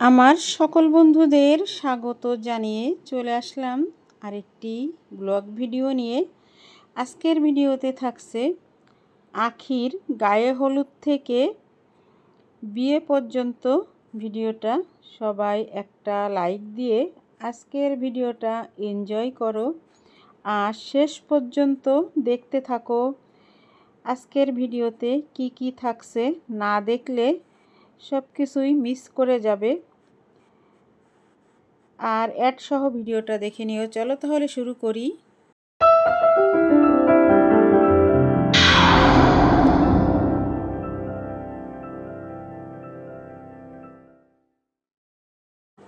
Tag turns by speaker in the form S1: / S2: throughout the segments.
S1: আমার সকল বন্ধুদের স্বাগত জানিয়ে চলে আসলাম আরেকটি ব্লগ ভিডিও নিয়ে। আজকের ভিডিওতে থাকছে আখির গায়ে হলুদ থেকে বিয়ে পর্যন্ত। ভিডিওটা সবাই একটা লাইক দিয়ে আজকের ভিডিওটা এনজয় করো আর শেষ পর্যন্ত দেখতে থাকো। আজকের ভিডিওতে কি কি থাকছে না দেখলে সব কিছুই মিস করে যাবে। আর অ্যাড সহ ভিডিওটা দেখে নিও। চলো তাহলে শুরু করি।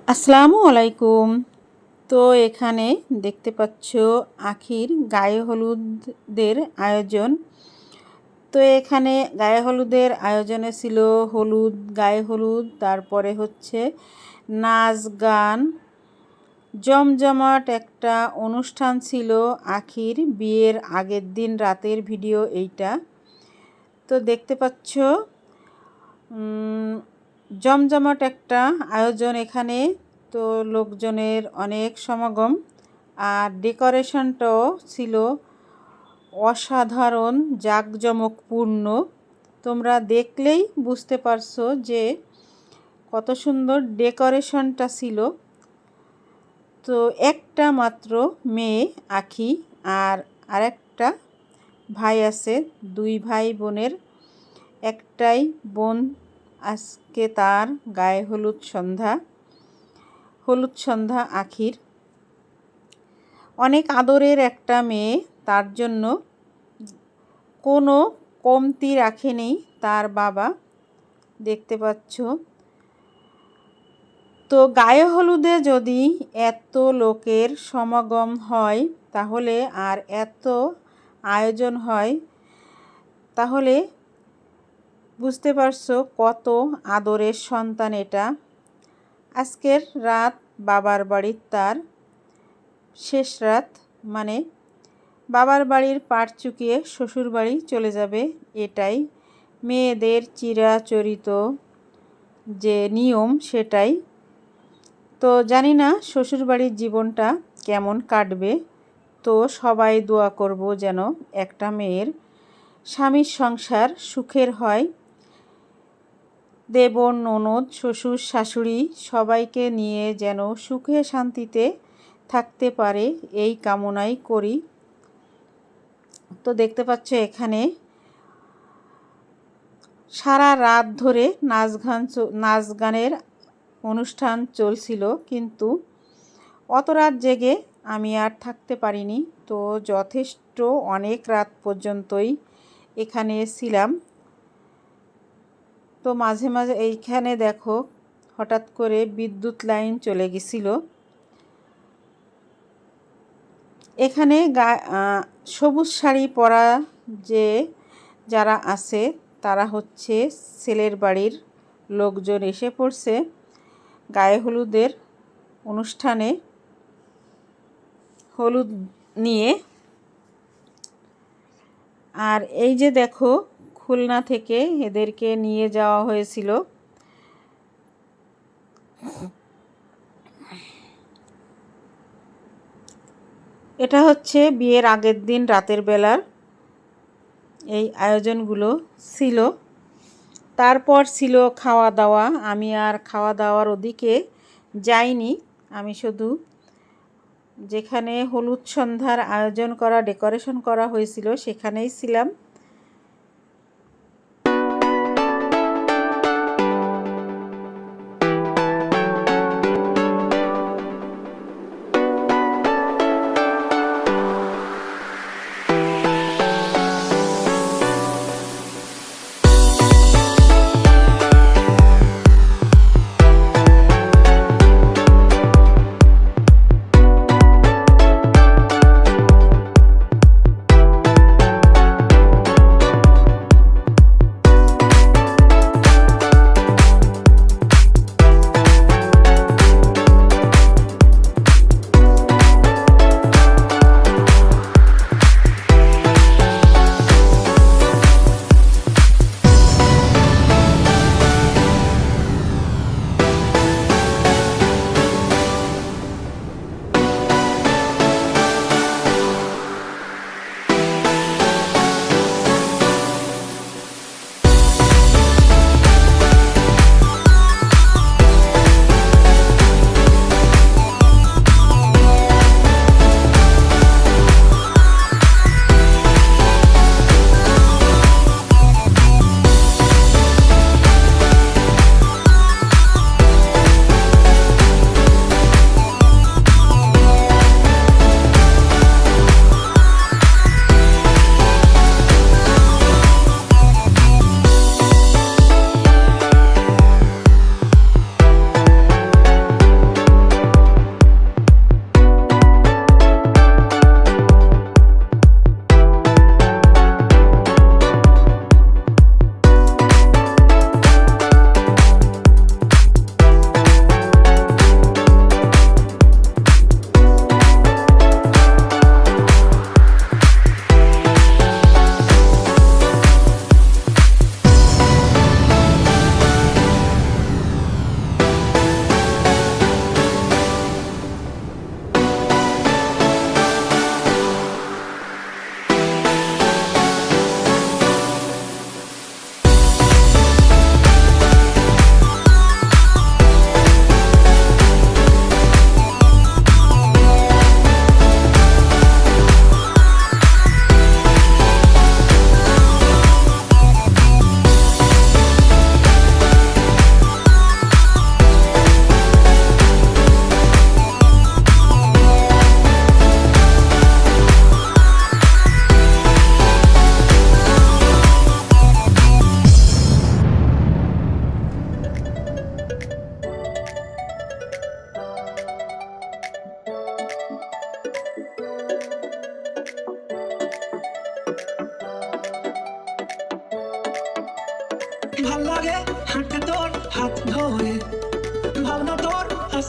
S1: আসসালামু আলাইকুম। তো এখানে দেখতে পাচ্ছ আখির গায়ে হলুদদের আয়োজন। তো এখানে গায়ে হলুদের আয়োজনে ছিল হলুদ, গায়ে হলুদ, তারপরে হচ্ছে নাচ, গান। জমজমাট একটা অনুষ্ঠান ছিল আখির, বিয়ের আগের দিন রাতের ভিডিও এইটা। তো দেখতে পাচ্ছ জমজমাট একটা আয়োজন এখানে। তো লোকজনের অনেক সমাগম। আর ডেকোরেশনটাও ছিল অসাধারণ, জাঁকজমকপূর্ণ। তোমরা দেখলেই বুঝতে পারছ যে কত সুন্দর ডেকোরেশনটা ছিল। তো একটা মাত্র মেয়ে, আখি, আর আরেকটা ভাই আছে, দুই ভাই বোনের। একটাই বোন আজকে তার গায়ে হলুদ সন্ধ্যা হলুদ সন্ধ্যা আখির। অনেক আদরের একটা মেয়ে তার জন্য কোনো কমতি রাখেনি তার বাবা। দেখতে পাচ্ছ। তো গায়ে হলুদে যদি এত লোকের সমাগম হয়, তাহলে আর এত আয়োজন হয়, তাহলে বুঝতে পারছ কত আদরের সন্তান এটা। আজকের রাত বাবার বাড়ির তার, শেষ রাত মানে বাবার বাড়ির পাট চুকিয়ে শ্বশুর বাড়ি চলে যাবে, এটাই মেয়েদের চিরাচরিত যে নিয়ম, সেটাই। তো জানি না শ্বশুরবাড়ির জীবনটা কেমন কাটবে। তো সবাই দোয়া করব যেন একটা মেয়ের স্বামীর সংসার সুখের হয়। দেবর ননদ, শ্বশুর, শাশুড়ি সবাইকে নিয়ে যেন সুখে শান্তিতে থাকতে পারে, এই কামনাই করি। তো দেখতে পাচ্ছ এখানে সারা রাত ধরে নাচ গান নাচ গানের অনুষ্ঠান চলছিল, কিন্তু অত রাত জেগে আমি আর থাকতে পারিনি। তো যথেষ্ট অনেক রাত পর্যন্তই এখানে ছিলাম। তো মাঝে মাঝে এইখানে দেখো, হঠাৎ করে বিদ্যুৎ লাইন চলে গেছিল। এখানে গা সবুজ শাড়ি পরা যে যারা আছে, তারা হচ্ছে ছেলের বাড়ির লোকজন এসে পড়ছে। গায়ে হলুদের অনুষ্ঠানে হলুদ নিয়ে। আর এই যে দেখো, খুলনা থেকে এদেরকে নিয়ে যাওয়া হয়েছিল। এটা হচ্ছে বিয়ের আগের দিন রাতের বেলার এই আয়োজনগুলো ছিল। তারপর ছিল খাওয়া দাওয়া আমি আর খাওয়া দাওয়ার ওদিকে যাইনি। আমি শুধু যেখানে হলুদ সন্ধ্যার আয়োজন করা, ডেকোরেশন করা হয়েছিল সেখানেই ছিলাম।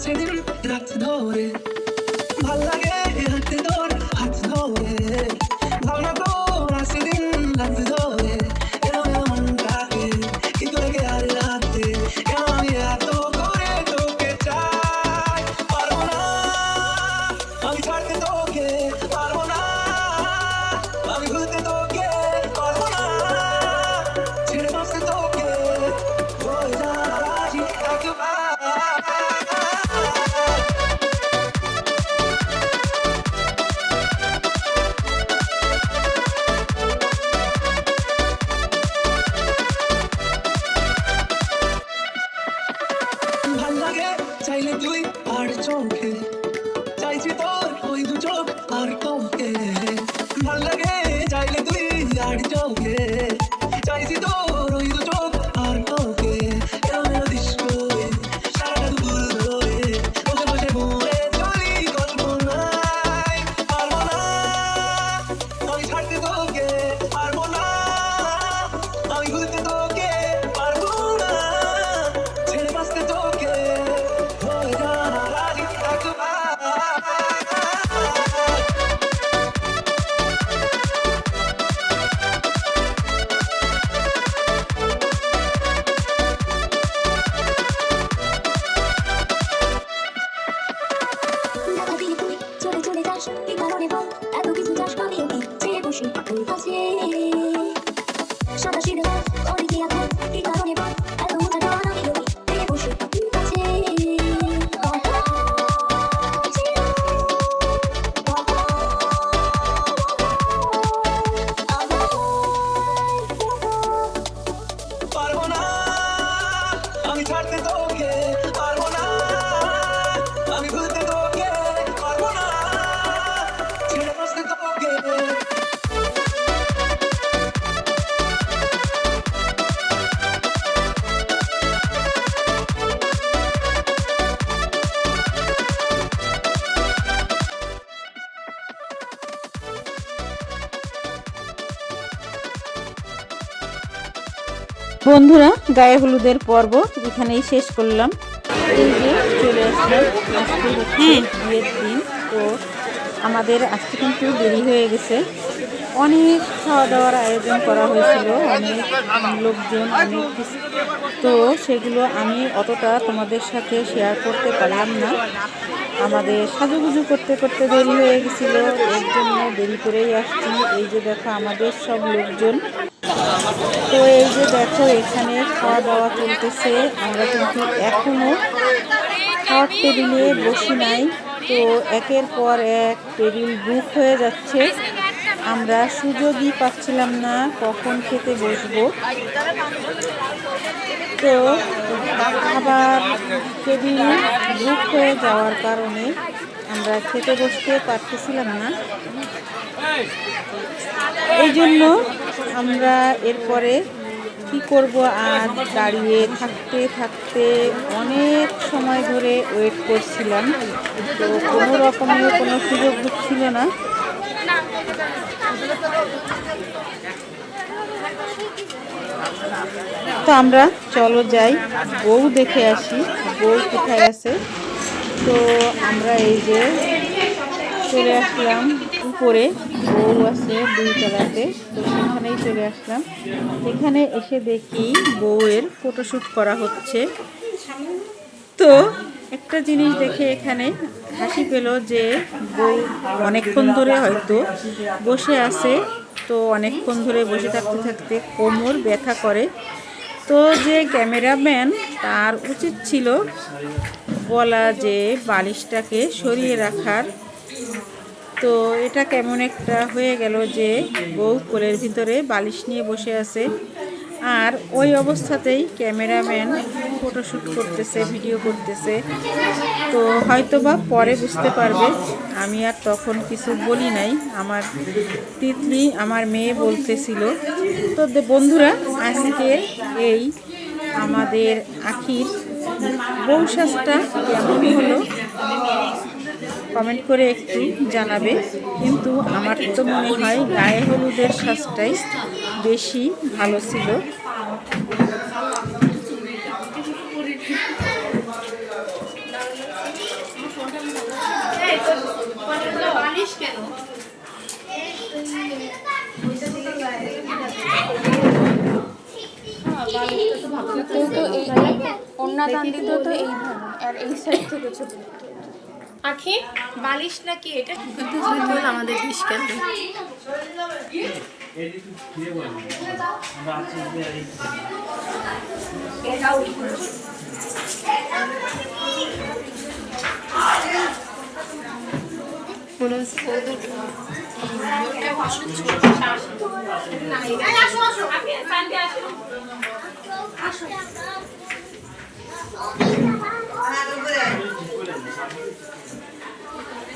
S2: দিন রাত ধরে। ভালো লাগে হাত ধরে।
S1: বন্ধুরা গায়ে হলুদের পর্ব এখানেই শেষ করলাম। এই যে চলে আসলাম আজকে হচ্ছে বিয়ের দিন তো আমাদের আজকে কিন্তু দেরি হয়ে গেছে। অনেক খাওয়া দাওয়ার আয়োজন করা হয়েছিল অনেক লোকজন অনেক কিছু। তো সেগুলো আমি অতটা তোমাদের সাথে শেয়ার করতে পারলাম না। আমাদের সাজুগুজু করতে করতে দেরি হয়ে গেছিল এর জন্য দেরি করেই আসছি। এই যে দেখো আমাদের সব লোকজন তো এই যে দেখো, এখানে খাওয়া দাওয়া চলতেছে। আমরা কিন্তু এখনও খাওয়ার টেবিলে বসি নাই। তো একের পর এক টেবিল বুক হয়ে যাচ্ছে। আমরা সুযোগই পাচ্ছিলাম না কখন খেতে বসবো। তো আবার টেবিল বুক হয়ে যাওয়ার কারণে আমরা খেতে বসতে পারতেছিলাম না। এই জন্য আমরা এরপরে কি করব আজ দাঁড়িয়ে থাকতে থাকতে অনেক সময় ধরে ওয়েট করছিলাম। তো কোনো রকমের কোনো সুযোগ ছিল না। তো আমরা চলো যাই, বউ দেখে আসি, বউ কোথায় আছে? তো আমরা এই যে চলে আসলাম। উপরে বউ আছে দুই তলাতে তো সেখানেই চলে আসলাম। এখানে এসে দেখি বউয়ের ফটোশ্যুট করা হচ্ছে। তো একটা জিনিস দেখে এখানে হাসি পেল যে বউ অনেকক্ষণ ধরে হয়তো বসে আছে, তো অনেকক্ষণ ধরে বসে থাকতে থাকতে কোমর ব্যথা করে। তো যে ক্যামেরাম্যান তার উচিত ছিল বলা যে বালিশটাকে সরিয়ে রাখার তো এটা কেমন একটা হয়ে গেল যে বউ কোলের ভিতরে বালিশ নিয়ে বসে আছে। আর ওই অবস্থাতেই ক্যামেরাম্যান ফটোশ্যুট করতেছে, ভিডিও করতেছে। তো হয়তোবা পরে বুঝতে পারবে, আমি আর তখন কিছু বলি নাই। আমার তিতলি, আমার মেয়ে বলতেছিল, তো বন্ধুরা, আজকে এই আমাদের আখির বউ কেমন হলো? কমেন্ট করে একটু জানাবে। কিন্তু আমার তো মনে হয় গায়ে হলুদের সাজটাই বেশি ভালো ছিল।
S3: কিন্তু এই অন্যদান তো আর এই সাইড থেকে ছোটো
S4: আখি বালিশ নাকি এটা? আমাদের ডিশ কেন মনে হচ্ছে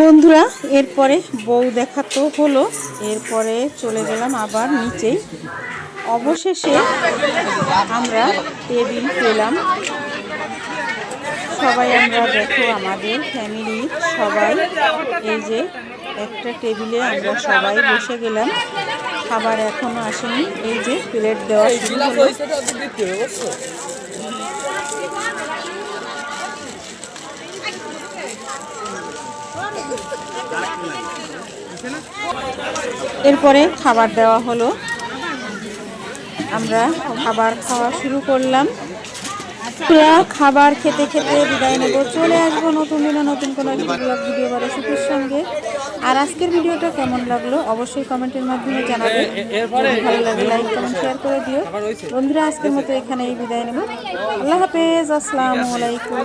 S1: বন্ধুরা, এরপরে বউ দেখা তো হলো, এরপরে চলে গেলাম আবার নিচেই। অবশেষে আমরা টেবিল পেলাম। সবাই আমরা দেখো, আমাদের ফ্যামিলি সবাই এই যে একটা টেবিলে আমরা সবাই বসে গেলাম। খাবার এখনও আসেনি, এই যে প্লেট দেওয়া শুরু হলো। এরপরে খাবার দেওয়া হলো। আমরা খাবার খাওয়া শুরু করলাম। পুরা খাবার খেতে খেতে বিদায় নেব। চলে আসব নতুন দিনে নতুন কোনো একটি ব্লগ ভিডিও বা রেসিপির সঙ্গে। আর আজকের ভিডিওটা কেমন লাগল অবশ্যই কমেন্টের মাধ্যমে জানাবে। ভালো লাগে লাইক কমেন্ট শেয়ার করে দিও। বন্ধুরা আজকের মতো এখানেই বিদায় নেব। আল্লাহ হাফেজ আসসালামু আলাইকুম।